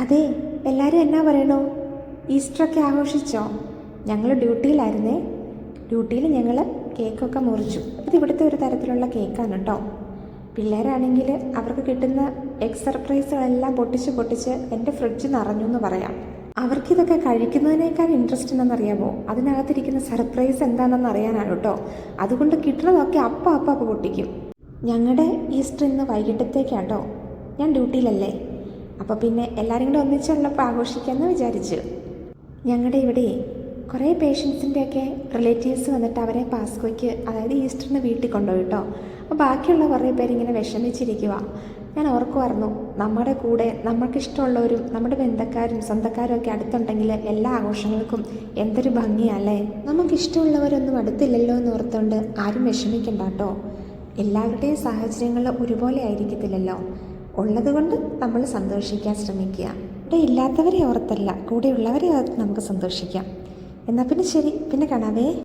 അതെ എല്ലാവരും എന്നാ പറയണു? ഈസ്റ്ററൊക്കെ ആഘോഷിച്ചോ? ഞങ്ങൾ ഡ്യൂട്ടിയിലായിരുന്നേ. ഡ്യൂട്ടിയിൽ ഞങ്ങൾ കേക്കൊക്കെ മുറിച്ചു. ഇത് ഇവിടുത്തെ ഒരു തരത്തിലുള്ള കേക്കാണ് കേട്ടോ പിള്ളേരാണെങ്കിൽ അവർക്ക് കിട്ടുന്ന എഗ് സർപ്രൈസുകളെല്ലാം പൊട്ടിച്ച് പൊട്ടിച്ച് എന്റെ ഫ്രിഡ്ജ് നിറഞ്ഞു എന്ന് പറയാം. അവർക്കിതൊക്കെ കഴിക്കുന്നതിനേക്കാൾ ഇൻട്രസ്റ്റ് ഉണ്ടെന്നറിയാമോ അതിനകത്തിരിക്കുന്ന സർപ്രൈസ് എന്താണെന്ന് അറിയാനാണ് കേട്ടോ അതുകൊണ്ട് കിട്ടുന്നതൊക്കെ അപ്പം അപ്പം അപ്പം പൊട്ടിക്കും. ഞങ്ങളുടെ ഈസ്റ്റർ ഇന്ന് വൈകിട്ടത്തേക്കാട്ടോ ഞാൻ ഡ്യൂട്ടിയിലല്ലേ? അപ്പോൾ പിന്നെ എല്ലാവരും കൂടെ ഒന്നിച്ചുള്ളപ്പോൾ ആഘോഷിക്കാമെന്ന് വിചാരിച്ചു. ഞങ്ങളുടെ ഇവിടെ കുറേ പേഷ്യൻസിന്റെയൊക്കെ റിലേറ്റീവ്സ് വന്നിട്ട് അവരെ പാസ്കോയ്ക്ക് അതായത് ഈസ്റ്ററിന് വീട്ടിൽ കൊണ്ടുപോയി കേട്ടോ അപ്പോൾ ബാക്കിയുള്ള കുറേ പേരിങ്ങനെ വിഷമിച്ചിരിക്കുക ഞാൻ ഓർക്കുമായിരുന്നു നമ്മുടെ കൂടെ നമുക്കിഷ്ടമുള്ളവരും നമ്മുടെ ബന്ധക്കാരും സ്വന്തക്കാരും ഒക്കെ അടുത്തുണ്ടെങ്കിൽ എല്ലാ ആഘോഷങ്ങൾക്കും എന്തൊരു ഭംഗിയല്ലേ? നമുക്കിഷ്ടമുള്ളവരൊന്നും അടുത്തില്ലല്ലോ എന്ന് ഓർത്തുകൊണ്ട് ആരും വിഷമിക്കണ്ട കേട്ടോ എല്ലാവരുടെയും സാഹചര്യങ്ങൾ ഒരുപോലെ ആയിരിക്കത്തില്ലല്ലോ. ഉള്ളതുകൊണ്ട് നമ്മൾ സന്തോഷിക്കാൻ ശ്രമിക്കുക. ഇവിടെ ഇല്ലാത്തവരെ ഓർത്തല്ല കൂടെയുള്ളവരെ ഓർത്ത് നമുക്ക് സന്തോഷിക്കാം. എന്നാൽ പിന്നെ ശരി പിന്നെ കാണാവേ.